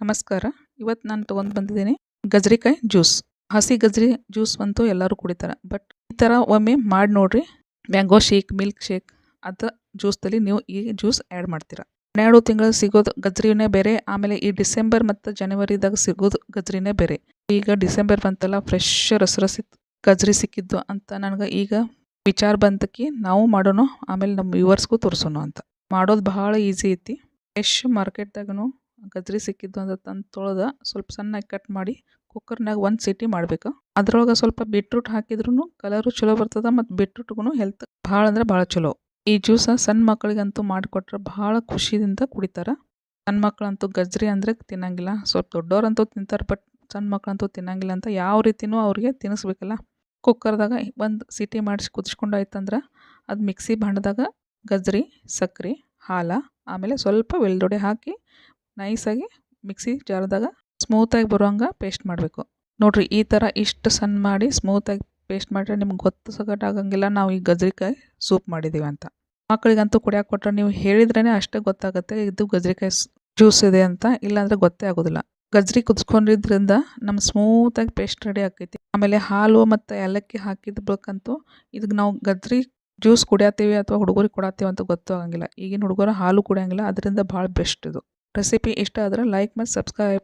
ನಮಸ್ಕಾರ. ಇವತ್ತು ನಾನು ತೊಗೊಂಡು ಬಂದಿದ್ದೀನಿ ಗಜ್ರಿಕಾಯಿ ಜ್ಯೂಸ್. ಹಸಿ ಗಜ್ರಿ ಜ್ಯೂಸ್ ಅಂತೂ ಎಲ್ಲರೂ ಕುಡಿತಾರೆ. ಬಟ್ ಈ ಥರ ಒಮ್ಮೆ ಮಾಡಿ ನೋಡಿರಿ. ಮ್ಯಾಂಗೋ ಶೇಕ್, ಮಿಲ್ಕ್ ಶೇಕ್ ಅದು ಜ್ಯೂಸ್ದಲ್ಲಿ ನೀವು ಈ ಜ್ಯೂಸ್ ಆ್ಯಡ್ ಮಾಡ್ತೀರಾ. ಹನ್ನೆರಡು ತಿಂಗಳು ಸಿಗೋದು ಗಜ್ರಿನೇ ಬೇರೆ, ಆಮೇಲೆ ಈ ಡಿಸೆಂಬರ್ ಮತ್ತು ಜನವರಿದಾಗ ಸಿಗೋದು ಗಜ್ರಿನೇ ಬೇರೆ. ಈಗ ಡಿಸೆಂಬರ್ ಬಂತಲ್ಲ, ಫ್ರೆಶ್ ರಸರಸಿ ಗಜ್ರಿ ಸಿಕ್ಕಿದ್ದು ಅಂತ ನನಗೆ ಈಗ ವಿಚಾರ ಬಂತಕಿ ನಾವು ಮಾಡೋಣ ಆಮೇಲೆ ನಮ್ಮ ವ್ಯೂವರ್ಸ್ಗೂ ತೋರಿಸೋಣ ಅಂತ. ಮಾಡೋದು ಬಹಳ ಈಸಿ ಐತಿ. ಫ್ರೆಶ್ ಮಾರ್ಕೆಟ್ದಾಗೂ ಗಜ್ರಿ ಸಿಕ್ಕಿದ್ದು ಅಂತ ತಂದು ತೊಳೆದ ಸ್ವಲ್ಪ ಸಣ್ಣಗೆ ಕಟ್ ಮಾಡಿ ಕುಕ್ಕರ್ನಾಗ ಒಂದು ಸಿಟಿ ಮಾಡಬೇಕು. ಅದ್ರೊಳಗೆ ಸ್ವಲ್ಪ ಬೀಟ್ರೂಟ್ ಹಾಕಿದ್ರೂ ಕಲರು ಚಲೋ ಬರ್ತದೆ ಮತ್ತು ಬೀಟ್ರೂಟ್ಗೂ ಹೆಲ್ತ್ ಭಾಳ ಅಂದ್ರೆ ಭಾಳ ಚಲೋ. ಈ ಜ್ಯೂಸ ಸಣ್ಣ ಮಕ್ಕಳಿಗಂತೂ ಮಾಡಿಕೊಟ್ರೆ ಭಾಳ ಖುಷಿಯಿಂದ ಕುಡಿತಾರೆ. ಸಣ್ಣ ಮಕ್ಕಳಂತೂ ಗಜ್ರಿ ಅಂದರೆ ತಿನ್ನಂಗಿಲ್ಲ. ಸ್ವಲ್ಪ ದೊಡ್ಡವ್ರಂತೂ ತಿಂತಾರೆ ಬಟ್ ಸಣ್ಣ ಮಕ್ಕಳಂತೂ ತಿನ್ನಂಗಿಲ್ಲ ಅಂತ ಯಾವ ರೀತಿನೂ ಅವ್ರಿಗೆ ತಿನ್ನಿಸ್ಬೇಕಲ್ಲ. ಕುಕ್ಕರ್ದಾಗ ಒಂದು ಸಿಟಿ ಮಾಡಿಸಿ ಕುದಿಸ್ಕೊಂಡು ಆಯ್ತಂದ್ರೆ ಅದು ಮಿಕ್ಸಿ ಭಾಂಡದಾಗ ಗಜ್ರಿ ಸಕ್ಕರೆ ಹಾಲು, ಆಮೇಲೆ ಸ್ವಲ್ಪ ವೆಲ್ದೊಡೆ ಹಾಕಿ ನೈಸಾಗಿ ಮಿಕ್ಸಿ ಜಾರದಾಗ ಸ್ಮೂತಾಗಿ ಬರೋಂಗೆ ಪೇಸ್ಟ್ ಮಾಡಬೇಕು. ನೋಡಿರಿ, ಈ ಥರ ಇಷ್ಟು ಸಣ್ಣ ಮಾಡಿ ಸ್ಮೂತಾಗಿ ಪೇಸ್ಟ್ ಮಾಡಿದ್ರೆ ನಿಮ್ಗೆ ಗೊತ್ತು ಸಗಟ್ ಆಗಂಗಿಲ್ಲ. ನಾವು ಈ ಗಜ್ರಿಕಾಯಿ ಸೂಪ್ ಮಾಡಿದ್ದೀವಿ ಅಂತ. ಮಕ್ಕಳಿಗಂತೂ ಕುಡಿಯೋಕೆ ಕೊಟ್ಟರೆ ನೀವು ಹೇಳಿದ್ರೇ ಅಷ್ಟೇ ಗೊತ್ತಾಗುತ್ತೆ, ಇದು ಗಜ್ರಿಕಾಯಿ ಜ್ಯೂಸ್ ಇದೆ ಅಂತ. ಇಲ್ಲಾಂದರೆ ಗೊತ್ತೇ ಆಗೋದಿಲ್ಲ. ಗಜ್ರಿ ಕುದಿಸ್ಕೊಂಡಿದ್ರಿಂದ ನಮ್ಮ ಸ್ಮೂತಾಗಿ ಪೇಸ್ಟ್ ರೆಡಿ ಆಕೈತಿ. ಆಮೇಲೆ ಹಾಲು ಮತ್ತು ಏಲಕ್ಕಿ ಹಾಕಿದ ಬೇಕಂತೂ ಇದಕ್ಕೆ ನಾವು ಗಜ್ರಿ ಜ್ಯೂಸ್ ಕುಡಿಯತ್ತೀವಿ ಅಥವಾ ಹುಡುಗರಿಗೆ ಕೊಡತ್ತೀವಿ ಅಂತ ಗೊತ್ತು ಆಗಂಗಿಲ್ಲ. ಈಗಿನ ಹುಡುಗರು ಹಾಲು ಕುಡಿಯೋಂಗಿಲ್ಲ. ಅದರಿಂದ ಭಾಳ ಬೆಸ್ಟ್ ಇದು. ರೆಸಿಪಿ ಇಷ್ಟ ಆದರೆ ಲೈಕ್ ಮತ್ತು ಸಬ್ಸ್ಕ್ರೈಬ್